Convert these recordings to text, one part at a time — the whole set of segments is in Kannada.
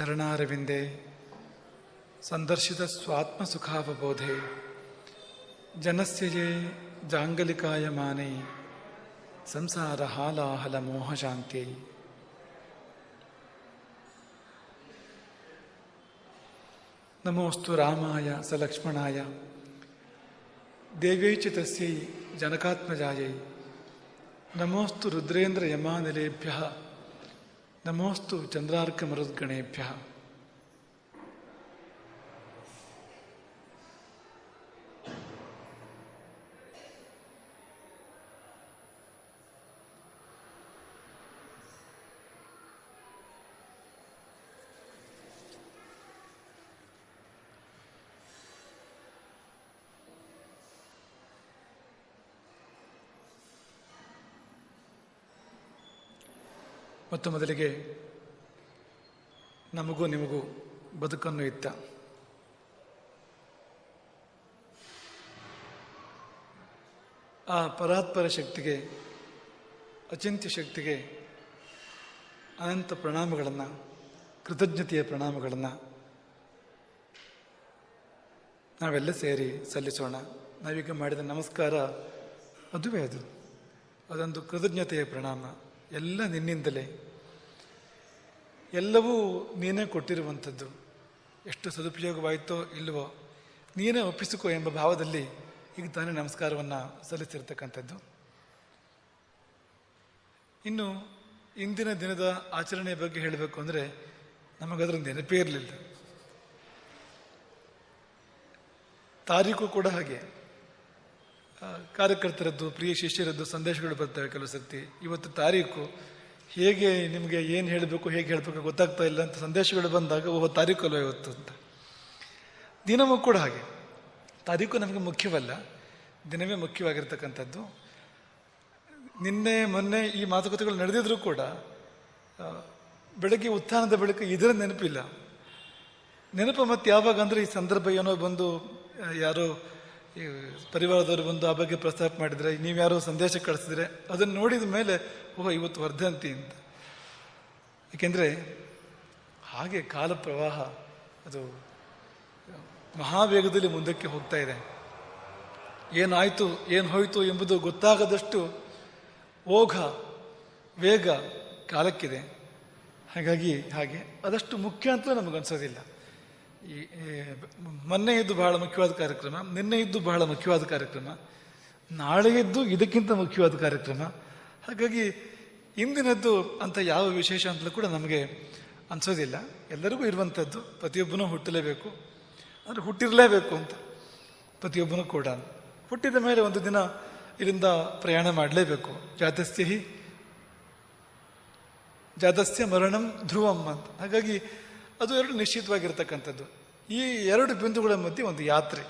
चरणारविंदे संदर्शित स्वात्म सुखावबोधे जनस्य ये जांगलिकाय माने संसार हालाहल मोह शांति नमोस्तु रामाय सलक्ष्मणाय देव्यै च तस्यै जनकात्मजायै नमोस्तु रुद्रेन्द्रयमानिलेभ्यः नमोस्तु चंद्रार्क मरुद्गणेभ्य ಮತ್ತು ಮೊದಲಿಗೆ ನಮಗೂ ನಿಮಗೂ ಬದುಕನ್ನು ಇತ್ತ ಆ ಪರಾತ್ಪರ ಶಕ್ತಿಗೆ, ಅಚಿಂತ್ಯ ಶಕ್ತಿಗೆ ಅನಂತ ಪ್ರಣಾಮಗಳನ್ನು, ಕೃತಜ್ಞತೆಯ ಪ್ರಣಾಮಗಳನ್ನು ನಾವೆಲ್ಲ ಸೇರಿ ಸಲ್ಲಿಸೋಣ. ನಾವೀಗ ಮಾಡಿದ ನಮಸ್ಕಾರ ಅದುವೇ ಅದು ಅದೊಂದು ಕೃತಜ್ಞತೆಯ ಪ್ರಣಾಮ. ಎಲ್ಲ ನಿನ್ನಿಂದಲೇ. ಎಲ್ಲವೂ ನೀನೇ ಕೊಟ್ಟಿರುವಂಥದ್ದು. ಎಷ್ಟು ಸದುಪಯೋಗವಾಯಿತೋ ಇಲ್ಲವೋ ನೀನೇ ಒಪ್ಪಿಸಿಕೋ ಎಂಬ ಭಾವದಲ್ಲಿ ಈಗ ತಾನೇ ನಮಸ್ಕಾರವನ್ನು ಸಲ್ಲಿಸಿರ್ತಕ್ಕಂಥದ್ದು. ಇನ್ನು ಇಂದಿನ ದಿನದ ಆಚರಣೆಯ ಬಗ್ಗೆ ಹೇಳಬೇಕು ಅಂದರೆ ನಮಗದ್ರ ನೆನಪೇ ಇರಲಿಲ್ಲ. ತಾರೀಕು ಕೂಡ ಹಾಗೆ. ಕಾರ್ಯಕರ್ತರದ್ದು, ಪ್ರಿಯ ಶಿಷ್ಯರದ್ದು ಸಂದೇಶಗಳು ಬರ್ತವೆ ಕೆಲವು ಸರ್ತಿ. ಇವತ್ತು ತಾರೀಕು, ಹೇಗೆ ನಿಮಗೆ ಏನು ಹೇಳಬೇಕು, ಹೇಗೆ ಹೇಳಬೇಕು ಗೊತ್ತಾಗ್ತಾ ಇಲ್ಲ ಅಂತ ಸಂದೇಶಗಳು ಬಂದಾಗ, ಓಹ್ ತಾರೀಕು ಅಲ್ವ ಇವತ್ತು ಅಂತ. ದಿನವೂ ಕೂಡ ಹಾಗೆ. ತಾರೀಕು ನಮಗೆ ಮುಖ್ಯವಲ್ಲ, ದಿನವೇ ಮುಖ್ಯವಾಗಿರ್ತಕ್ಕಂಥದ್ದು. ನಿನ್ನೆ, ಮೊನ್ನೆ ಈ ಮಾತುಕತೆಗಳು ನಡೆದಿದ್ರೂ ಕೂಡ ಬೆಳಗ್ಗೆ ಉತ್ಥಾನದ ಬೆಳಕು ಇದರ ನೆನಪಿಲ್ಲ. ನೆನಪು ಮತ್ತೆ ಯಾವಾಗ ಅಂದರೆ ಈ ಸಂದರ್ಭ ಏನೋ ಬಂದು ಯಾರೋ ಈ ಪರಿವಾರದವರು ಬಂದು ಆ ಬಗ್ಗೆ ಪ್ರಸ್ತಾಪ ನೀವು ನೀವ್ಯಾರೋ ಸಂದೇಶ ಕಳಿಸಿದ್ರೆ ಅದನ್ನು ನೋಡಿದ ಮೇಲೆ, ಓಹೋ, ಇವತ್ತು ವರ್ಧಂತಿ ಅಂತ. ಏಕೆಂದರೆ ಹಾಗೆ ಕಾಲ ಪ್ರವಾಹ, ಅದು ಮಹಾವೇಗದಲ್ಲಿ ಮುಂದಕ್ಕೆ ಹೋಗ್ತಾ ಇದೆ. ಏನಾಯಿತು, ಏನು ಹೋಯಿತು ಎಂಬುದು ಗೊತ್ತಾಗದಷ್ಟು ಓಘ, ವೇಗ ಕಾಲಕ್ಕಿದೆ. ಹಾಗಾಗಿ ಹಾಗೆ, ಅದಷ್ಟು ಮುಖ್ಯ ಅಂತ ನಮಗನ್ಸೋದಿಲ್ಲ. ಈ ಮೊನ್ನೆ ಇದ್ದು ಬಹಳ ಮುಖ್ಯವಾದ ಕಾರ್ಯಕ್ರಮ, ನಿನ್ನೆ ಇದ್ದು ಬಹಳ ಮುಖ್ಯವಾದ ಕಾರ್ಯಕ್ರಮ, ನಾಳೆ ಇದ್ದು ಇದಕ್ಕಿಂತ ಮುಖ್ಯವಾದ ಕಾರ್ಯಕ್ರಮ. ಹಾಗಾಗಿ ಇಂದಿನದ್ದು ಅಂತ ಯಾವ ವಿಶೇಷ ಅಂತಲೂ ಕೂಡ ನಮಗೆ ಅನಿಸೋದಿಲ್ಲ. ಎಲ್ಲರಿಗೂ ಇರುವಂಥದ್ದು ಪ್ರತಿಯೊಬ್ಬನೂ ಹುಟ್ಟಲೇಬೇಕು. ಅಂದರೆ ಹುಟ್ಟಿರಲೇಬೇಕು ಅಂತ ಪ್ರತಿಯೊಬ್ಬನೂ ಕೂಡ. ಹುಟ್ಟಿದ ಮೇಲೆ ಒಂದು ದಿನ ಇಲ್ಲಿಂದ ಪ್ರಯಾಣ ಮಾಡಲೇಬೇಕು. ಜಾತಸ್ಯ ಹಿ ಮರಣಂ ಧ್ರುವಂ ಅಂತ. ಹಾಗಾಗಿ ಅದು ಎರಡು ನಿಶ್ಚಿತವಾಗಿರ್ತಕ್ಕಂಥದ್ದು. ಈ ಎರಡು ಬಿಂದುಗಳ ಮಧ್ಯೆ ಒಂದು ಯಾತ್ರೆ.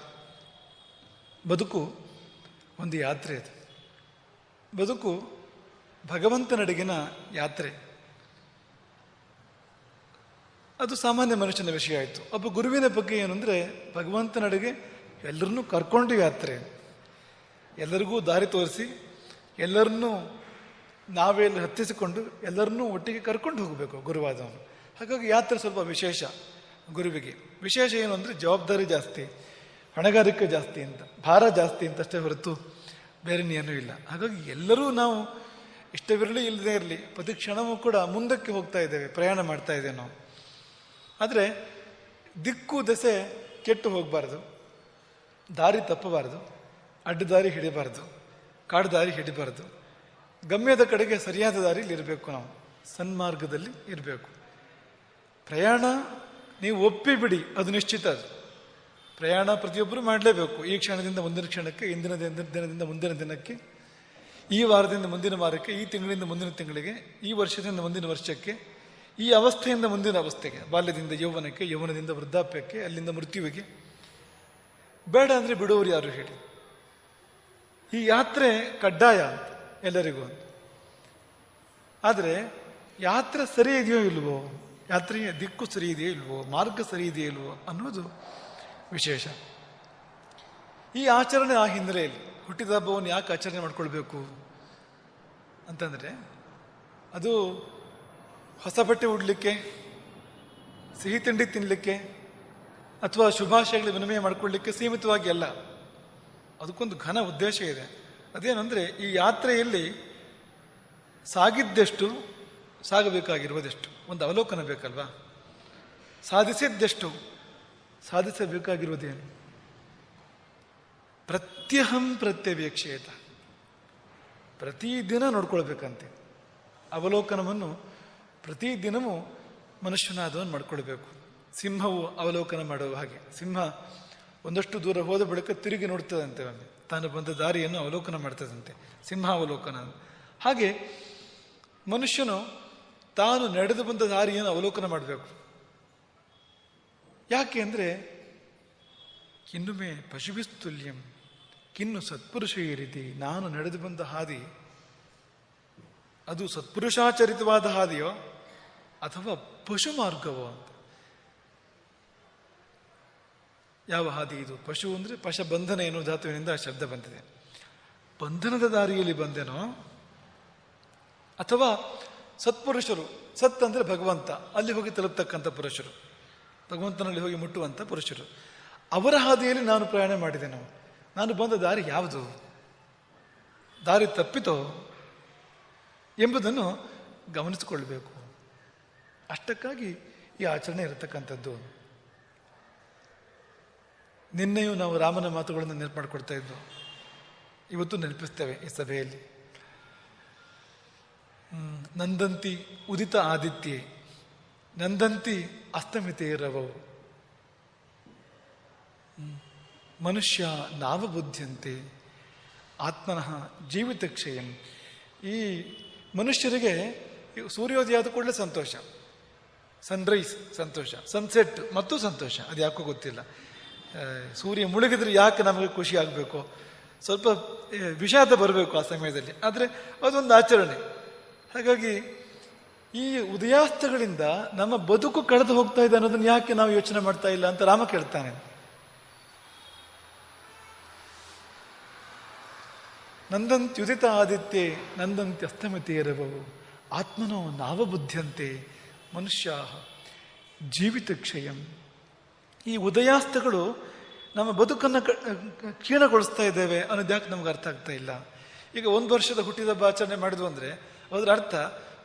ಬದುಕು ಒಂದು ಯಾತ್ರೆ ಅದು. ಬದುಕು ಭಗವಂತನಡೆಗಿನ ಯಾತ್ರೆ. ಅದು ಸಾಮಾನ್ಯ ಮನುಷ್ಯನ ವಿಷಯ ಆಯಿತು. ಒಬ್ಬ ಗುರುವಿನ ಬಗ್ಗೆ ಏನು ಅಂದರೆ ಭಗವಂತನಡೆಗೆ ಎಲ್ಲರನ್ನೂ ಕರ್ಕೊಂಡು ಯಾತ್ರೆ. ಎಲ್ಲರಿಗೂ ದಾರಿ ತೋರಿಸಿ, ಎಲ್ಲರನ್ನೂ ನಾವೇ ಹತ್ತಿಸಿಕೊಂಡು ಎಲ್ಲರನ್ನೂ ಒಟ್ಟಿಗೆ ಕರ್ಕೊಂಡು ಹೋಗಬೇಕು ಗುರುವಾದವನು. ಹಾಗಾಗಿ ಯಾತ್ರೆ ಸ್ವಲ್ಪ ವಿಶೇಷ ಗುರುವಿಗೆ. ವಿಶೇಷ ಏನು ಅಂದರೆ ಜವಾಬ್ದಾರಿ ಜಾಸ್ತಿ, ಹೊಣೆಗಾರಿಕೆ ಜಾಸ್ತಿ ಅಂತ, ಭಾರ ಜಾಸ್ತಿ ಅಂತ ಅಷ್ಟೇ ಹೊರತು ಬೇರೆ ಏನೂ ಇಲ್ಲ. ಹಾಗಾಗಿ ಎಲ್ಲರೂ ನಾವು ಇಷ್ಟವಿರಲಿ ಇಲ್ಲದೇ ಇರಲಿ, ಪ್ರತಿ ಕ್ಷಣವೂ ಕೂಡ ಮುಂದಕ್ಕೆ ಹೋಗ್ತಾ ಇದ್ದೇವೆ, ಪ್ರಯಾಣ ಮಾಡ್ತಾ ಇದ್ದೇವೆ ನಾವು. ಆದರೆ ದಿಕ್ಕು ದೆಸೆ ಕೆಟ್ಟು ಹೋಗಬಾರ್ದು, ದಾರಿ ತಪ್ಪಬಾರ್ದು ಅಡ್ಡದಾರಿ ಹಿಡಿಬಾರ್ದು, ಕಾಡು ದಾರಿ ಹಿಡಿಬಾರ್ದು, ಗಮ್ಯದ ಕಡೆಗೆ ಸರಿಯಾದ ದಾರಿಲಿ ಇರಬೇಕು ನಾವು, ಸನ್ಮಾರ್ಗದಲ್ಲಿ ಇರಬೇಕು. ಪ್ರಯಾಣ ನೀವು ಒಪ್ಪಿಬಿಡಿ, ಅದು ನಿಶ್ಚಿತ ಅದು. ಪ್ರಯಾಣ ಪ್ರತಿಯೊಬ್ಬರು ಮಾಡಲೇಬೇಕು. ಈ ಕ್ಷಣದಿಂದ ಮುಂದಿನ ಕ್ಷಣಕ್ಕೆ, ಇಂದಿನ ದಿನದಿಂದ ಮುಂದಿನ ದಿನಕ್ಕೆ, ಈ ವಾರದಿಂದ ಮುಂದಿನ ವಾರಕ್ಕೆ, ಈ ತಿಂಗಳಿಂದ ಮುಂದಿನ ತಿಂಗಳಿಗೆ, ಈ ವರ್ಷದಿಂದ ಮುಂದಿನ ವರ್ಷಕ್ಕೆ, ಈ ಅವಸ್ಥೆಯಿಂದ ಮುಂದಿನ ಅವಸ್ಥೆಗೆ, ಬಾಲ್ಯದಿಂದ ಯೌವನಕ್ಕೆ, ಯೌವನದಿಂದ ವೃದ್ಧಾಪ್ಯಕ್ಕೆ, ಅಲ್ಲಿಂದ ಮೃತ್ಯುವಿಗೆ. ಬೇಡ ಅಂದರೆ ಬಿಡುವರು ಯಾರು ಹೇಳಿ? ಈ ಯಾತ್ರೆ ಕಡ್ಡಾಯ ಅಂತ ಎಲ್ಲರಿಗೂ. ಅಂತ ಆದರೆ ಯಾತ್ರೆ ಸರಿ ಇದೆಯೋ ಇಲ್ವೋ? ಯಾತ್ರೆಯ ದಿಕ್ಕು ಸರಿ ಇದೆಯೋ ಇಲ್ವೋ, ಮಾರ್ಗ ಸರಿ ಇದೆಯೋ ಇಲ್ವೋ ಅನ್ನೋದು ವಿಶೇಷ. ಈ ಆಚರಣೆ ಆ ಹಿನ್ನೆಲೆಯಲ್ಲಿ, ಹುಟ್ಟಿದ ಹಬ್ಬವನ್ನು ಯಾಕೆ ಆಚರಣೆ ಮಾಡಿಕೊಳ್ಬೇಕು ಅಂತಂದರೆ, ಅದು ಹೊಸ ಬಟ್ಟೆ ಉಡ್ಲಿಕ್ಕೆ, ಸಿಹಿ ತಿಂಡಿ ತಿನ್ನಲಿಕ್ಕೆ ಅಥವಾ ಶುಭಾಶಯಗಳ ವಿನಿಮಯ ಮಾಡಿಕೊಳ್ಳಲಿಕ್ಕೆ ಸೀಮಿತವಾಗಿ ಅಲ್ಲ. ಅದಕ್ಕೊಂದು ಘನ ಉದ್ದೇಶ ಇದೆ. ಅದೇನೆಂದರೆ, ಈ ಯಾತ್ರೆಯಲ್ಲಿ ಸಾಗಿದ್ದೆಷ್ಟು ಸಾಗಬೇಕಾಗಿರುವುದೆಷ್ಟು? ಒಂದು ಅವಲೋಕನ ಬೇಕಲ್ವಾ? ಸಾಧಿಸಿದ್ದೆಷ್ಟು? ಸಾಧಿಸಬೇಕಾಗಿರುವುದೇನು? ಪ್ರತ್ಯಹಂ ಪ್ರತ್ಯವೇಕ್ಷೇತ. ಪ್ರತಿದಿನ ನೋಡ್ಕೊಳ್ಬೇಕಂತೆ. ಅವಲೋಕನವನ್ನು ಪ್ರತಿದಿನವೂ ಮನುಷ್ಯನಾದವನ್ನು ಮಾಡ್ಕೊಳ್ಬೇಕು. ಸಿಂಹವು ಅವಲೋಕನ ಮಾಡುವ ಹಾಗೆ. ಸಿಂಹ ಒಂದಷ್ಟು ದೂರ ಹೋದ ಬಳಿಕ ತಿರುಗಿ ನೋಡ್ತದಂತೆ ಒಮ್ಮೆ. ತಾನು ಬಂದ ದಾರಿಯನ್ನು ಅವಲೋಕನ ಮಾಡ್ತದಂತೆ. ಸಿಂಹ ಅವಲೋಕನ. ಹಾಗೆ ಮನುಷ್ಯನು ತಾನು ನಡೆದು ಬಂದ ದಾರಿಯನ್ನು ಅವಲೋಕನ ಮಾಡಬೇಕು. ಯಾಕೆ ಅಂದರೆ, ಕಿನ್ನುಮೆ ಪಶುವಿಸ್ತುಲ್ಯಂ, ಕಿನ್ನು ಸತ್ಪುರುಷ ಈ ರೀತಿ ನಾನು ನಡೆದು ಬಂದ ಹಾದಿ, ಅದು ಸತ್ಪುರುಷಾಚರಿತವಾದ ಹಾದಿಯೋ, ಅಥವಾ ಪಶು ಮಾರ್ಗವೋ ಅಂತ. ಯಾವ ಹಾದಿ ಇದು? ಪಶು ಅಂದರೆ ಪಶ ಬಂಧನ ಎನ್ನುವ ಧಾತುವಿನಿಂದ ಶಬ್ದ ಬಂದಿದೆ. ಬಂಧನದ ದಾರಿಯಲ್ಲಿ ಬಂದೆನೋ, ಅಥವಾ ಸತ್ಪುರುಷರು, ಸತ್ ಅಂದರೆ ಭಗವಂತ. ಅಲ್ಲಿ ಹೋಗಿ ತಲುಪ್ತಕ್ಕಂಥ ಪುರುಷರು. ಭಗವಂತನಲ್ಲಿ ಹೋಗಿ ಮುಟ್ಟುವಂಥ ಪುರುಷರು. ಅವರ ಹಾದಿಯಲ್ಲಿ ನಾನು ಪ್ರಯಾಣ ಮಾಡಿದೆನು ನಾನು ಬಂದ ದಾರಿ ಯಾವುದು? ದಾರಿ ತಪ್ಪಿತೋ ಎಂಬುದನ್ನು ಗಮನಿಸಿಕೊಳ್ಬೇಕು. ಅಷ್ಟಕ್ಕಾಗಿ ಈ ಆಚರಣೆ ಇರತಕ್ಕಂಥದ್ದು. ನಿನ್ನೆಯೂ ನಾವು ರಾಮನ ಮಾತುಗಳನ್ನು ನೆನಪು ಮಾಡಿಕೊಡ್ತಾ ಇದ್ದು. ಇವತ್ತು ನೆನಪಿಸ್ತೇವೆ ಈ ಸಭೆಯಲ್ಲಿ. ನಂದಂತಿ ಉದಿತ ಆದಿತ್ಯೆ, ನಂದಂತಿ ಅಸ್ತಮಿತೆ ಮನುಷ್ಯ ನಾವ ಬುದ್ಧಿಯಂತೆ, ಆತ್ಮನಃ ಜೀವಿತ ಕ್ಷಯಂ. ಈ ಮನುಷ್ಯರಿಗೆ ಸೂರ್ಯೋದಯ ಆದ ಕೂಡಲೇ ಸಂತೋಷ. ಸನ್ರೈಸ್ ಸಂತೋಷ ಸನ್ಸೆಟ್ ಮತ್ತು ಸಂತೋಷ ಅದು ಯಾಕೋ ಗೊತ್ತಿಲ್ಲ ಸೂರ್ಯ ಮುಳುಗಿದ್ರೆ ಯಾಕೆ ನಮಗೆ ಖುಷಿ ಆಗಬೇಕು? ಸ್ವಲ್ಪ ವಿಷಾದ ಬರಬೇಕು ಆ ಸಮಯದಲ್ಲಿ. ಆದರೆ ಅದೊಂದು ಆಚರಣೆ. ಹಾಗಾಗಿ ಈ ಉದಯಾಸ್ತಗಳಿಂದ ನಮ್ಮ ಬದುಕು ಕಳೆದು ಹೋಗ್ತಾ ಇದೆ ಅನ್ನೋದನ್ನ ಯಾಕೆ ನಾವು ಯೋಚನೆ ಮಾಡ್ತಾ ಇಲ್ಲ ಅಂತ ರಾಮ ಕೇಳ್ತಾನೆ. ನಂದಂತ್ಯುದಿತ ಆದಿತ್ಯ, ನಂದಂತ್ಯ ಅಸ್ತಮತಿ ಇರಬವು ಆತ್ಮನೋ ನಾವಬುದ್ಧಿಯಂತೆ ಮನುಷ್ಯ ಜೀವಿತ ಕ್ಷಯಂ. ಈ ಉದಯಾಸ್ತಗಳು ನಮ್ಮ ಬದುಕನ್ನು ಕ್ಷೀಣಗೊಳಿಸ್ತಾ ಇದ್ದೇವೆ ಅನ್ನೋದು ಯಾಕೆ ನಮ್ಗೆ ಅರ್ಥ ಆಗ್ತಾ ಇಲ್ಲ. ಈಗ ಒಂದು ವರ್ಷದ ಹುಟ್ಟಿದ ಆಚರಣೆ ಮಾಡಿದ್ವು ಅಂದರೆ ಅದರ ಅರ್ಥ,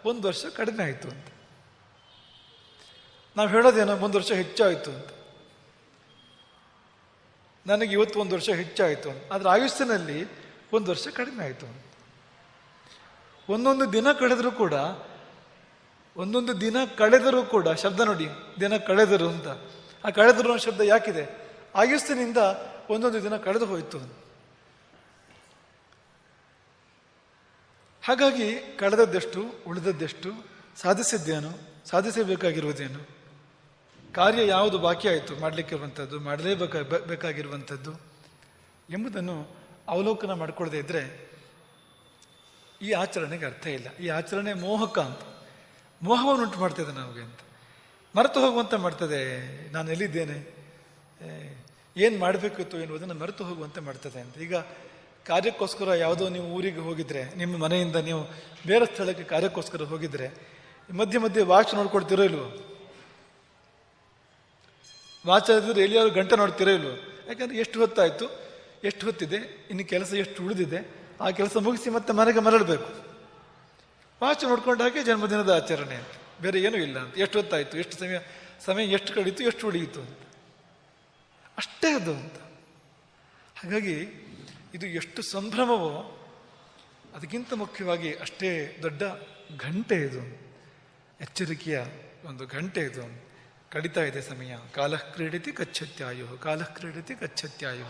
ಒಂದು ವರ್ಷ ಕಡಿಮೆ ಆಯಿತು ಅಂತ. ನಾವು ಹೇಳೋದೇನೋ, ಒಂದು ವರ್ಷ ಹೆಚ್ಚಾಯಿತು ಅಂತ. ನನಗೆ ಇವತ್ತು ಒಂದು ವರ್ಷ ಹೆಚ್ಚಾಯಿತು ಅಂತ. ಅದರ ಆಯುಸ್ಸಿನಲ್ಲಿ ಒಂದು ವರ್ಷ ಕಡಿಮೆ ಆಯಿತು ಅಂತ. ಒಂದೊಂದು ದಿನ ಕಳೆದರೂ ಕೂಡ, ಒಂದೊಂದು ದಿನ ಕಳೆದರೂ ಕೂಡ, ಶಬ್ದ ನೋಡಿ, ದಿನ ಕಳೆದರು ಅಂತ. ಆ ಕಳೆದರು ಅನ್ನೋ ಶಬ್ದ ಯಾಕಿದೆ? ಆಯುಸ್ಸಿನಿಂದ ಒಂದೊಂದು ದಿನ ಕಳೆದು ಹೋಯಿತು ಅಂತ. ಹಾಗಾಗಿ ಕಳೆದದ್ದೆಷ್ಟು, ಉಳಿದದ್ದೆಷ್ಟು, ಸಾಧಿಸಿದ್ದೇನು, ಸಾಧಿಸಬೇಕಾಗಿರುವುದೇನು? ಕಾರ್ಯ ಯಾವುದು ಬಾಕಿ ಆಯಿತು? ಮಾಡಲಿಕ್ಕಿರುವಂಥದ್ದು, ಮಾಡಲೇಬೇಕ ಬೇಕಾಗಿರುವಂಥದ್ದು ಎಂಬುದನ್ನು ಅವಲೋಕನ ಮಾಡಿಕೊಳ್ಳದೇ ಇದ್ದರೆ ಈ ಆಚರಣೆಗೆ ಅರ್ಥ ಇಲ್ಲ. ಈ ಆಚರಣೆ ಮೋಹಕ ಅಂತ. ಮೋಹವನ್ನು ಉಂಟು ಮಾಡ್ತದೆ ನಮಗೆ ಅಂತ. ಮರೆತು ಹೋಗುವಂತೆ ಮಾಡ್ತದೆ. ನಾನು ಎಲ್ಲಿದ್ದೇನೆ? ಏನು ಮಾಡಬೇಕಿತ್ತು ಎನ್ನುವುದನ್ನು ಮರೆತು ಹೋಗುವಂತೆ ಮಾಡ್ತದೆ ಅಂತ. ಈಗ ಕಾರ್ಯಕ್ಕೋಸ್ಕರ ಯಾವುದೋ ನೀವು ಊರಿಗೆ ಹೋಗಿದ್ರೆ, ನಿಮ್ಮ ಮನೆಯಿಂದ ನೀವು ಬೇರೆ ಸ್ಥಳಕ್ಕೆ ಕಾರ್ಯಕ್ಕೋಸ್ಕರ ಹೋಗಿದ್ರೆ, ಮಧ್ಯೆ ಮಧ್ಯೆ ವಾಚ್ ನೋಡ್ಕೊಳ್ತಿರೋ ಇಲ್ವೋ? ವಾಚ್ ಆಗಿದ್ರೆ ಎಲ್ಲಿಯಾದ್ರು ಗಂಟೆ ನೋಡ್ತಿರೋ ಇಲ್ವೋ? ಯಾಕಂದ್ರೆ ಎಷ್ಟು ಹೊತ್ತಾಯಿತು, ಎಷ್ಟು ಹೊತ್ತಿದೆ, ಇನ್ನು ಕೆಲಸ ಎಷ್ಟು ಉಳಿದಿದೆ, ಆ ಕೆಲಸ ಮುಗಿಸಿ ಮತ್ತೆ ಮನೆಗೆ ಮರಳಬೇಕು. ವಾಚ್ ನೋಡ್ಕೊಂಡ ಹಾಗೆ ಜನ್ಮದಿನದ ಆಚರಣೆ ಅಂತ. ಬೇರೆ ಏನೂ ಇಲ್ಲ ಅಂತ. ಎಷ್ಟು ಹೊತ್ತಾಯಿತು, ಎಷ್ಟು ಸಮಯ ಸಮಯ ಎಷ್ಟು ಕಳೀತು, ಎಷ್ಟು ಉಳಿಯಿತು ಅಂತ. ಅಷ್ಟೇ ಅದು ಅಂತ. ಹಾಗಾಗಿ ಇದು ಎಷ್ಟು ಸಂಭ್ರಮವೋ ಅದಕ್ಕಿಂತ ಮುಖ್ಯವಾಗಿ ಅಷ್ಟೇ ದೊಡ್ಡ ಘಂಟೆ ಇದು. ಎಚ್ಚರಿಕೆಯ ಒಂದು ಘಂಟೆ ಇದು. ಕಡಿತಾ ಇದೆ ಸಮಯ. ಕಾಲಃ ಕ್ರೀಡತಿ ಕಚ್ಚತ್ಯಾಯು ಕಾಲಃ ಕ್ರೀಡತಿ ಕಚ್ಚತ್ಯಾಯು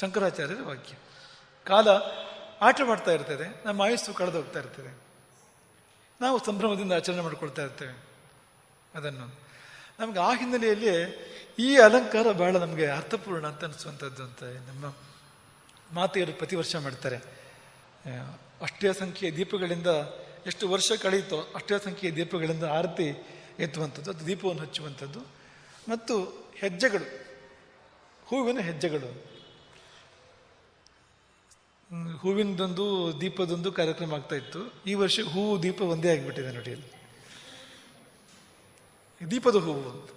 ಶಂಕರಾಚಾರ್ಯರ ವಾಕ್ಯ. ಕಾಲ ಆಟ ಮಾಡ್ತಾ ಇರ್ತದೆ, ನಮ್ಮ ಆಯಸ್ಸು ಕಳೆದು ಹೋಗ್ತಾ ಇರ್ತದೆ. ನಾವು ಸಂಭ್ರಮದಿಂದ ಆಚರಣೆ ಮಾಡ್ಕೊಳ್ತಾ ಇರ್ತೇವೆ. ಅದನ್ನು. ನಮ್ಗೆ ಆ ಹಿನ್ನೆಲೆಯಲ್ಲಿ ಈ ಅಲಂಕಾರ ಬಹಳ ನಮಗೆ ಅರ್ಥಪೂರ್ಣ ಅಂತ ಅನಿಸುವಂಥದ್ದು ಅಂತ ನಮ್ಮ ಮಾತೆಯರು ಪ್ರತಿ ವರ್ಷ ಮಾಡ್ತಾರೆ. ಅಷ್ಟೇ ಸಂಖ್ಯೆಯ ದೀಪಗಳಿಂದ ಎಷ್ಟು ವರ್ಷ ಕಳೆಯಿತೋ ಅಷ್ಟೇ ಸಂಖ್ಯೆಯ ದೀಪಗಳಿಂದ ಆರತಿ ಎತ್ತುವಂಥದ್ದು, ಅದು ದೀಪವನ್ನು ಹಚ್ಚುವಂಥದ್ದು. ಮತ್ತು ಹೆಜ್ಜೆಗಳು, ಹೂವಿನ ಹೆಜ್ಜೆಗಳು. ಹೂವಿನದೊಂದು ದೀಪದೊಂದು ಕಾರ್ಯಕ್ರಮ ಆಗ್ತಾ ಇತ್ತು. ಈ ವರ್ಷ ಹೂವು ದೀಪ ಒಂದೇ ಆಗಿಬಿಟ್ಟಿದೆ ನೋಡಿ ದೀಪದ ಹೂವು ಅಂತ.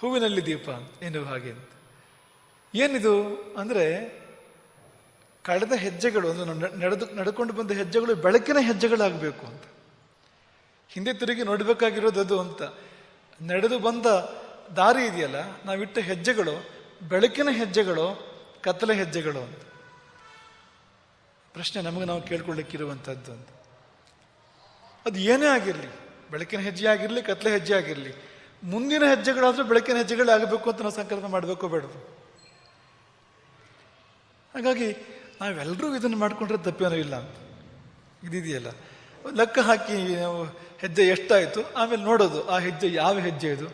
ಹೂವಿನಲ್ಲಿ ದೀಪ ಎನ್ನುವ ಹಾಗೆ ಅಂತ. ಏನಿದು ಅಂದರೆ ಕಳೆದ ಹೆಜ್ಜೆಗಳು, ಅಂದರೆ ನಡೆದು, ನಡ್ಕೊಂಡು ಬಂದ ಹೆಜ್ಜೆಗಳು ಬೆಳಕಿನ ಹೆಜ್ಜೆಗಳಾಗಬೇಕು ಅಂತ. ಹಿಂದೆ ತಿರುಗಿ ನೋಡಬೇಕಾಗಿರೋದು ಅದು ಅಂತ. ನಡೆದು ಬಂದ ದಾರಿ ಇದೆಯಲ್ಲ, ನಾವಿಟ್ಟ ಹೆಜ್ಜೆಗಳು ಬೆಳಕಿನ ಹೆಜ್ಜೆಗಳು, ಕತ್ತಲೆ ಹೆಜ್ಜೆಗಳು ಅಂತ. ಪ್ರಶ್ನೆ ನಮಗೆ ನಾವು ಕೇಳ್ಕೊಳ್ಳಿಕ್ಕಿರುವಂಥದ್ದು ಅಂತ. ಅದು ಏನೇ ಆಗಿರಲಿ, ಬೆಳಕಿನ ಹೆಜ್ಜೆ ಆಗಿರಲಿ ಕತ್ಲೆ ಹೆಜ್ಜೆ ಆಗಿರಲಿ, ಮುಂದಿನ ಹೆಜ್ಜೆಗಳಾದರೂ ಬೆಳಕಿನ ಹೆಜ್ಜೆಗಳೇ ಆಗಬೇಕು ಅಂತ ನಾವು ಸಂಕಲ್ಪ ಮಾಡಬೇಕು ಬೇಡ ಹಾಗಾಗಿ ನಾವೆಲ್ಲರೂ ಇದನ್ನು ಮಾಡಿಕೊಂಡ್ರೆ ತಪ್ಪೇನೂ ಇಲ್ಲ. ಇದಿದೆಯಲ್ಲ. ಲೆಕ್ಕ ಹಾಕಿ ಹೆಜ್ಜೆ ಎಷ್ಟಾಯಿತು, ಆಮೇಲೆ ನೋಡೋದು, ಆ ಹೆಜ್ಜೆ ಯಾವ ಹೆಜ್ಜೆ ಇದು?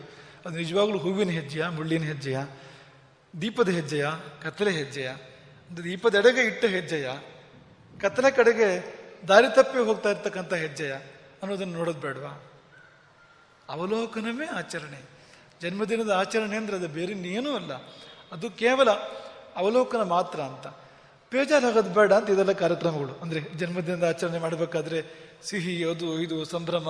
ಅದು ನಿಜವಾಗ್ಲೂ ಹೂವಿನ ಹೆಜ್ಜೆಯ, ಮುಳ್ಳಿನ ಹೆಜ್ಜೆಯ? ದೀಪದ ಹೆಜ್ಜೆಯ, ಕತ್ತಲೆ ಹೆಜ್ಜೆಯ? ಅಂದರೆ ದೀಪದ ಎಡೆಗೆ ಇಟ್ಟ ಹೆಜ್ಜೆಯ? ಕತ್ತಲೆ ಕಡೆಗೆ ದಾರಿ ತಪ್ಪಿ ಹೋಗ್ತಾ ಇರ್ತಕ್ಕಂಥ ಹೆಜ್ಜೆಯ? ಅನ್ನೋದನ್ನು ನೋಡೋದು ಬೇಡವಾ? ಅವಲೋಕನವೇ ಆಚರಣೆ. ಜನ್ಮದಿನದ ಆಚರಣೆ ಅಂದರೆ ಅದು ಬೇರೆ ಏನೂ ಅಲ್ಲ. ಅದು ಕೇವಲ ಅವಲೋಕನ ಮಾತ್ರ ಅಂತ. ಬೇಜಾರಾಗೋದು ಬೇಡ ಅಂತ ಇದೆಲ್ಲ ಕಾರ್ಯಕ್ರಮಗಳು. ಅಂದರೆ ಜನ್ಮದಿನದ ಆಚರಣೆ ಮಾಡಬೇಕಾದ್ರೆ ಸಿಹಿ, ಅದು, ಇದು, ಸಂಭ್ರಮ,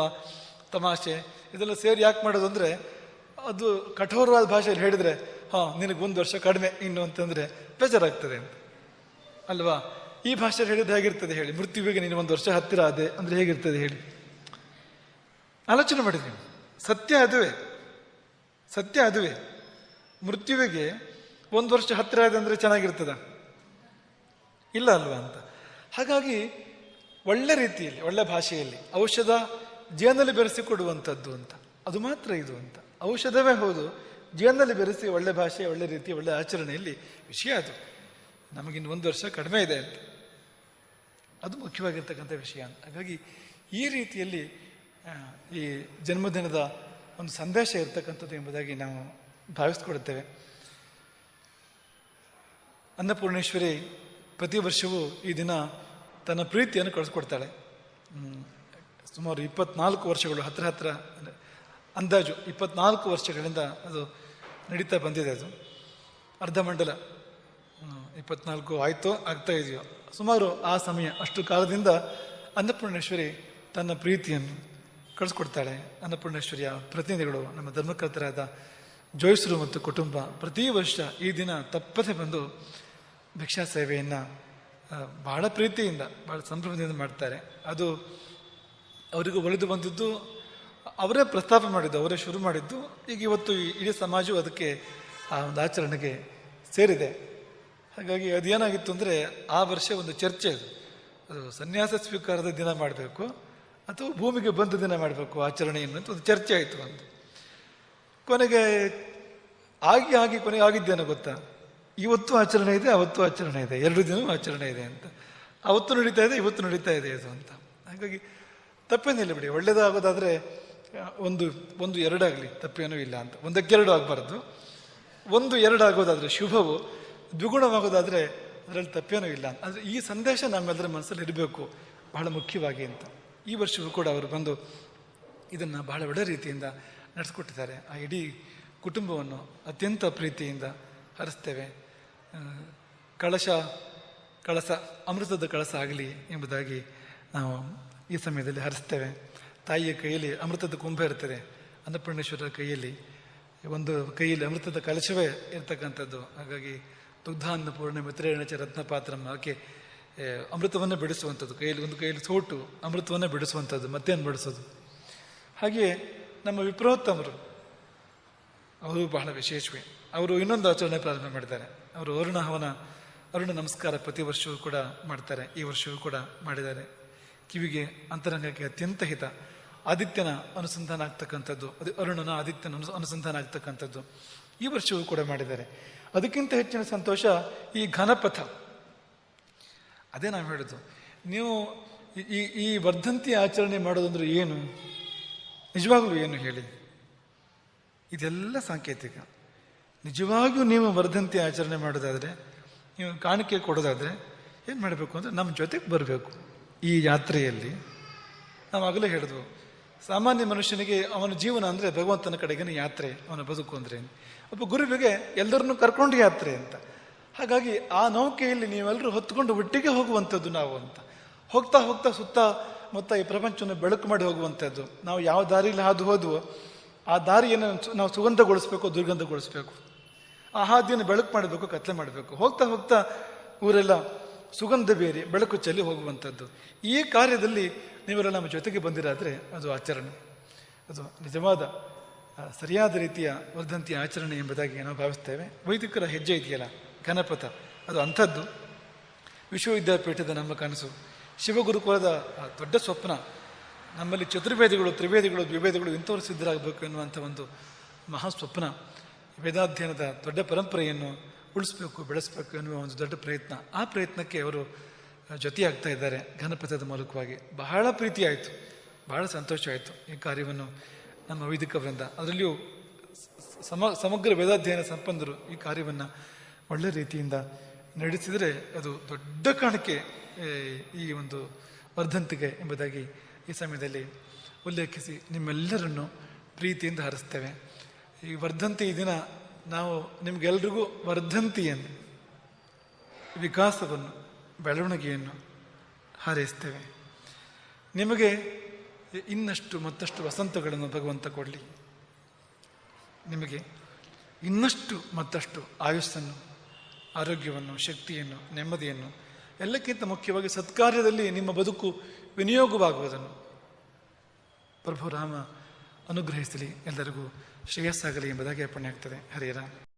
ತಮಾಷೆ, ಇದೆಲ್ಲ ಸೇರಿ ಯಾಕೆ ಮಾಡೋದು ಅಂದರೆ ಅದು ಕಠೋರವಾದ ಭಾಷೆಯಲ್ಲಿ ಹೇಳಿದರೆ, ಹಾಂ, ನಿನಗೆ ಒಂದು ವರ್ಷ ಕಡಿಮೆ, ಇನ್ನು ಅಂತಂದರೆ ಬೇಜಾರಾಗ್ತದೆ ಅಂತ. ಅಲ್ವಾ? ಈ ಭಾಷೆಯಲ್ಲಿ ಹೇಳಿದ್ರೆ ಹೇಗಿರ್ತದೆ ಹೇಳಿ. ಮೃತ್ಯುವಿಗೆ ನೀನು ಒಂದು ವರ್ಷ ಹತ್ತಿರ ಆದೆ ಅಂದರೆ ಹೇಗಿರ್ತದೆ ಹೇಳಿ. ಆಲೋಚನೆ ಮಾಡಿದ್ದೀನಿ ಸತ್ಯ ಅದುವೇ. ಸತ್ಯ ಅದುವೇ. ಮೃತ್ಯುವಿಗೆ ಒಂದು ವರ್ಷ ಹತ್ತಿರ ಆದ ಅಂದರೆ ಚೆನ್ನಾಗಿರ್ತದ? ಇಲ್ಲ ಅಲ್ವಾ ಅಂತ. ಹಾಗಾಗಿ ಒಳ್ಳೆ ರೀತಿಯಲ್ಲಿ, ಒಳ್ಳೆ ಭಾಷೆಯಲ್ಲಿ ಔಷಧ ಜೀವನದಲ್ಲಿ ಬೆರೆಸಿಕೊಡುವಂಥದ್ದು ಅಂತ. ಅದು ಮಾತ್ರ ಇದು ಅಂತ. ಔಷಧವೇ ಹೌದು, ಜೀವನದಲ್ಲಿ ಬೆರೆಸಿ ಒಳ್ಳೆ ಭಾಷೆ, ಒಳ್ಳೆ ರೀತಿ, ಒಳ್ಳೆ ಆಚರಣೆಯಲ್ಲಿ ವಿಷಯ ಅದು. ನಮಗಿನ್ನು ಒಂದು ವರ್ಷ ಕಡಿಮೆ ಇದೆ ಅಂತ. ಅದು ಮುಖ್ಯವಾಗಿರ್ತಕ್ಕಂಥ ವಿಷಯ ಅಂತ. ಹಾಗಾಗಿ ಈ ರೀತಿಯಲ್ಲಿ ಈ ಜನ್ಮದಿನದ ಒಂದು ಸಂದೇಶ ಇರ್ತಕ್ಕಂಥದ್ದು ಎಂಬುದಾಗಿ ನಾವು ಭಾವಿಸ್ಕೊಡುತ್ತೇವೆ ಅನ್ನಪೂರ್ಣೇಶ್ವರಿ ಪ್ರತಿ ವರ್ಷವೂ ಈ ದಿನ ತನ್ನ ಪ್ರೀತಿಯನ್ನು ಕಳಿಸ್ಕೊಡ್ತಾಳೆ ಸುಮಾರು ಇಪ್ಪತ್ನಾಲ್ಕು ವರ್ಷಗಳು, ಹತ್ರ ಅಂದ್ರೆ ಅಂದಾಜು ಇಪ್ಪತ್ನಾಲ್ಕು ವರ್ಷಗಳಿಂದ ಅದು ನಡೀತಾ ಬಂದಿದೆ ಅದು. ಅರ್ಧಮಂಡಲ ಮಂಡಲ ಇಪ್ಪತ್ನಾಲ್ಕು ಆಯಿತೋ ಆಗ್ತಾ ಇದೆಯೋ. ಸುಮಾರು ಆ ಸಮಯ, ಅಷ್ಟು ಕಾಲದಿಂದ ಅನ್ನಪೂರ್ಣೇಶ್ವರಿ ತನ್ನ ಪ್ರೀತಿಯನ್ನು ಕಳಿಸ್ಕೊಡ್ತಾಳೆ. ಅನ್ನಪೂರ್ಣೇಶ್ವರಿಯ ಪ್ರತಿನಿಧಿಗಳು, ನಮ್ಮ ಧರ್ಮಕರ್ತರಾದ ಜೋಯಿಸರು ಮತ್ತು ಕುಟುಂಬ ಪ್ರತಿ ವರ್ಷ ಈ ದಿನ ತಪ್ಪದೆ ಬಂದು ಭಿಕ್ಷಾ ಸೇವೆಯನ್ನು ಬಹಳ ಪ್ರೀತಿಯಿಂದ, ಬಹಳ ಸಂಭ್ರಮದಿಂದ ಮಾಡ್ತಾರೆ. ಅದು ಅವರಿಗೂ ಒಲಿದು ಬಂದಿದ್ದು, ಅವರೇ ಪ್ರಸ್ತಾಪ ಮಾಡಿದ್ದು, ಅವರೇ ಶುರು ಮಾಡಿದ್ದು. ಈಗ ಇವತ್ತು ಇಡೀ ಸಮಾಜವು ಅದಕ್ಕೆ ಆ ಒಂದು ಆಚರಣೆಗೆ ಸೇರಿದೆ. ಹಾಗಾಗಿ ಅದೇನಾಗಿತ್ತು ಅಂದರೆ, ಆ ವರ್ಷ ಒಂದು ಚರ್ಚೆ ಅದು. ಅದು ಸನ್ಯಾಸ ಸ್ವೀಕಾರದ ದಿನ ಮಾಡಬೇಕು, ಅಥವಾ ಭೂಮಿಗೆ ಬಂದ ದಿನ ಮಾಡಬೇಕು ಆಚರಣೆಯನ್ನು ಅಂತ ಒಂದು ಚರ್ಚೆ ಆಯಿತು ಒಂದು. ಕೊನೆಗೆ, ಆಗಿ ಆಗಿ ಕೊನೆಗೆ ಆಗಿದ್ದೇನೋ ಗೊತ್ತಾ? ಇವತ್ತು ಆಚರಣೆ ಇದೆ, ಅವತ್ತು ಆಚರಣೆ ಇದೆ, ಎರಡು ದಿನವೂ ಆಚರಣೆ ಇದೆ ಅಂತ. ಅವತ್ತು ನಡೀತಾ ಇದೆ, ಇವತ್ತು ನಡೀತಾ ಇದೆ ಇದು ಅಂತ. ಹಾಗಾಗಿ ತಪ್ಪೇನಿಲ್ಲ ಬಿಡಿ, ಒಳ್ಳೇದಾಗೋದಾದರೆ ಒಂದು ಒಂದು ಎರಡಾಗಲಿ, ತಪ್ಪೇನೂ ಇಲ್ಲ ಅಂತ. ಒಂದಕ್ಕೆ ಒಂದಕ್ಕೆರಡು ಆಗಬಾರ್ದು. ಒಂದು ಎರಡು ಆಗೋದಾದರೆ ಶುಭವು, ದ್ವಿಗುಣವಾಗೋದಾದರೆ ಅದರಲ್ಲಿ ತಪ್ಪೇನೂ ಇಲ್ಲ ಅಂತ. ಅಂದರೆ ಈ ಸಂದೇಶ ನಮ್ಮೆಲ್ಲರ ಮನಸ್ಸಲ್ಲಿ ಇರಬೇಕು, ಬಹಳ ಮುಖ್ಯವಾಗಿ ಅಂತ. ಈ ವರ್ಷವೂ ಕೂಡ ಅವರು ಬಂದು ಇದನ್ನು ಬಹಳ ಒಳ್ಳೆ ರೀತಿಯಿಂದ ನಡೆಸ್ಕೊಟ್ಟಿದ್ದಾರೆ. ಆ ಇಡೀ ಕುಟುಂಬವನ್ನು ಅತ್ಯಂತ ಪ್ರೀತಿಯಿಂದ ಹರಿಸ್ತೇವೆ. ಕಳಶ, ಕಳಸ, ಅಮೃತದ ಕಳಸ ಆಗಲಿ ಎಂಬುದಾಗಿ ನಾವು ಈ ಸಮಯದಲ್ಲಿ ಹರಿಸ್ತೇವೆ. ತಾಯಿಯ ಕೈಯಲ್ಲಿ ಅಮೃತದ ಕುಂಭ ಇರ್ತದೆ ಅನ್ನಪೂರ್ಣೇಶ್ವರ ಕೈಯಲ್ಲಿ ಒಂದು ಕೈಯಲ್ಲಿ ಅಮೃತದ ಕಲಶವೇ ಇರ್ತಕ್ಕಂಥದ್ದು. ಹಾಗಾಗಿ ದುಗ್ಧಾನ್ನ ಪೂರ್ಣ ಮಿತ್ರೇಣ ಚ ರತ್ನಪಾತ್ರಂ ಆಕೆ ಅಮೃತವನ್ನು ಅಮೃತವನ್ನೇ ಬಿಡಿಸುವಂಥದ್ದು. ಕೈಯಲ್ಲಿ ಒಂದು ಕೈಯಲ್ಲಿ ಸೋಟು ಅಮೃತವನ್ನು ಬಿಡಿಸುವಂಥದ್ದು, ಮತ್ತೇನು ಬಿಡಿಸೋದು? ಹಾಗೆಯೇ ನಮ್ಮ ವಿಪ್ರೋತ್ತಮರು ಅವರು ಬಹಳ ವಿಶೇಷವೇ. ಅವರು ಇನ್ನೊಂದು ಆಚರಣೆ ಪ್ರಾರಂಭ ಮಾಡಿದ್ದಾರೆ. ಅವರು ಅರುಣ ಹವನ ಅರುಣ ನಮಸ್ಕಾರ ಪ್ರತಿ ವರ್ಷವೂ ಕೂಡ ಮಾಡ್ತಾರೆ. ಈ ವರ್ಷವೂ ಕೂಡ ಮಾಡಿದ್ದಾರೆ. ಕಿವಿಗೆ ಅಂತರಂಗಕ್ಕೆ ಅತ್ಯಂತ ಹಿತ. ಆದಿತ್ಯನ ಅನುಸಂಧಾನ ಆಗ್ತಕ್ಕಂಥದ್ದು. ಅದು ಅರುಣನ ಆದಿತ್ಯನ ಅನು- ಅನುಸಂಧಾನ ಆಗ್ತಕ್ಕಂಥದ್ದು. ಈ ವರ್ಷವೂ ಕೂಡ ಮಾಡಿದ್ದಾರೆ. ಅದಕ್ಕಿಂತ ಹೆಚ್ಚಿನ ಸಂತೋಷ ಈ ಘನಪಥ. ಅದೇ ನಾವು ಹೇಳೋದು. ನೀವು ಈ ಈ ವರ್ಧಂತಿ ಆಚರಣೆ ಮಾಡೋದಂದ್ರೆ ಏನು? ನಿಜವಾಗ್ಲೂ ಏನು ಹೇಳಿ? ಇದೆಲ್ಲ ಸಾಂಕೇತಿಕ. ನಿಜವಾಗಿಯೂ ನೀವು ವರ್ಧಂತಿ ಆಚರಣೆ ಮಾಡೋದಾದರೆ, ನೀವು ಕಾಣಿಕೆ ಕೊಡೋದಾದರೆ, ಏನು ಮಾಡಬೇಕು ಅಂದರೆ ನಮ್ಮ ಜೊತೆಗೆ ಬರಬೇಕು ಈ ಯಾತ್ರೆಯಲ್ಲಿ. ನಾವು ಆಗಲೇ ಹೇಳಿದ್ವು, ಸಾಮಾನ್ಯ ಮನುಷ್ಯನಿಗೆ ಅವನ ಜೀವನ ಅಂದರೆ ಭಗವಂತನ ಕಡೆಗೇನೆ ಯಾತ್ರೆ, ಅವನ ಬದುಕು ಅಂದರೆ. ಒಬ್ಬ ಗುರುವಿಗೆ ಎಲ್ಲರನ್ನೂ ಕರ್ಕೊಂಡು ಯಾತ್ರೆ ಅಂತ. ಹಾಗಾಗಿ ಆ ನೌಕೆಯಲ್ಲಿ ನೀವೆಲ್ಲರೂ ಹೊತ್ಕೊಂಡು ಒಟ್ಟಿಗೆ ಹೋಗುವಂಥದ್ದು ನಾವು ಅಂತ. ಹೋಗ್ತಾ ಹೋಗ್ತಾ ಸುತ್ತ ಮೊತ್ತ ಈ ಪ್ರಪಂಚವನ್ನು ಬೆಳಕು ಮಾಡಿ ಹೋಗುವಂಥದ್ದು. ನಾವು ಯಾವ ದಾರಿಯಲ್ಲಿ ಹಾದು ಹೋದ್ವೋ, ಆ ದಾರಿಯನ್ನು ನಾವು ಸುಗಂಧಗೊಳಿಸ್ಬೇಕು ದುರ್ಗಂಧಗೊಳಿಸ್ಬೇಕು. ಆ ಹಾದಿಯನ್ನು ಬೆಳಕು ಮಾಡಬೇಕು, ಕತ್ಲೆ ಮಾಡಬೇಕು. ಹೋಗ್ತಾ ಹೋಗ್ತಾ ಊರೆಲ್ಲ ಸುಗಂಧ ಬೇರೆ, ಬೆಳಕು ಚೆಲ್ಲಿ ಹೋಗುವಂಥದ್ದು. ಈ ಕಾರ್ಯದಲ್ಲಿ ನೀವೆಲ್ಲ ನಮ್ಮ ಜೊತೆಗೆ ಬಂದಿರಾದರೆ ಅದು ಆಚರಣೆ. ಅದು ನಿಜವಾದ ಸರಿಯಾದ ರೀತಿಯ ವರ್ಧಂತಿಯ ಆಚರಣೆ ಎಂಬುದಾಗಿ ನಾವು ಭಾವಿಸ್ತೇವೆ. ವೈದಿಕರ ಹೆಜ್ಜೆ ಇದೆಯಲ್ಲ ಘನಪಥ ಅದು ಅಂಥದ್ದು. ವಿಶ್ವವಿದ್ಯಾಪೀಠದ ನಮ್ಮ ಕನಸು. ಶಿವಗುರುಕುಲದ ದೊಡ್ಡ ಸ್ವಪ್ನ. ನಮ್ಮಲ್ಲಿ ಚತುರ್ವೇದಿಗಳು, ತ್ರಿವೇದಿಗಳು, ದ್ವಿವೇದಿಗಳು ಇಂಥವ್ರು ಸಿದ್ಧರಾಗಬೇಕು ಎನ್ನುವಂಥ ಒಂದು ಮಹಾ ಸ್ವಪ್ನ. ವೇದಾಧ್ಯಯನದ ದೊಡ್ಡ ಪರಂಪರೆಯನ್ನು ಉಳಿಸ್ಬೇಕು, ಬೆಳೆಸಬೇಕು ಎನ್ನುವ ಒಂದು ದೊಡ್ಡ ಪ್ರಯತ್ನ. ಆ ಪ್ರಯತ್ನಕ್ಕೆ ಅವರು ಜೊತೆಯಾಗ್ತಾ ಇದ್ದಾರೆ ಘನಪಥದ ಮೂಲಕವಾಗಿ. ಬಹಳ ಪ್ರೀತಿ ಆಯಿತು ಬಹಳ ಸಂತೋಷ ಆಯಿತು ಈ ಕಾರ್ಯವನ್ನು ನಮ್ಮ ವೈದಿಕ ವೃಂದ. ಅದರಲ್ಲಿಯೂ ಸಮ, ಸಮಗ್ರ ವೇದಾಧ್ಯಯನ ಸಂಪನ್ನರು ಈ ಕಾರ್ಯವನ್ನು ಒಳ್ಳೆ ರೀತಿಯಿಂದ ನಡೆಸಿದರೆ ಅದು ದೊಡ್ಡ ಕಾಣಿಕೆ ಈ ಒಂದು ವರ್ಧಂತಿಗೆ ಎಂಬುದಾಗಿ ಈ ಸಮಯದಲ್ಲಿ ಉಲ್ಲೇಖಿಸಿ ನಿಮ್ಮೆಲ್ಲರನ್ನು ಪ್ರೀತಿಯಿಂದ ಹರಿಸ್ತೇವೆ ಈ ವರ್ಧಂತಿ ದಿನ ನಾವು ನಿಮಗೆಲ್ರಿಗೂ ವರ್ಧಂತಿಯನ್ನು, ವಿಕಾಸವನ್ನು, ಬೆಳವಣಿಗೆಯನ್ನು ಹಾರೈಸ್ತೇವೆ. ನಿಮಗೆ ಇನ್ನಷ್ಟು ಮತ್ತಷ್ಟು ವಸಂತಗಳನ್ನು ಭಗವಂತ ಕೊಡಲಿ. ನಿಮಗೆ ಇನ್ನಷ್ಟು ಮತ್ತಷ್ಟು ಆಯುಸ್ಸನ್ನು, ಆರೋಗ್ಯವನ್ನು, ಶಕ್ತಿಯನ್ನು, ನೆಮ್ಮದಿಯನ್ನು, ಎಲ್ಲಕ್ಕಿಂತ ಮುಖ್ಯವಾಗಿ ಸತ್ಕಾರ್ಯದಲ್ಲಿ ನಿಮ್ಮ ಬದುಕು ವಿನಿಯೋಗವಾಗುವುದನ್ನು ಪ್ರಭು ರಾಮ ಅನುಗ್ರಹಿಸಲಿ. ಎಲ್ಲರಿಗೂ ಶ್ರೇಯಸ್ಸಾಗಲಿ ಎಂಬುದಾಗಿ ಅರ್ಪಣೆ ಆಗ್ತದೆ. ಹರಿಯರ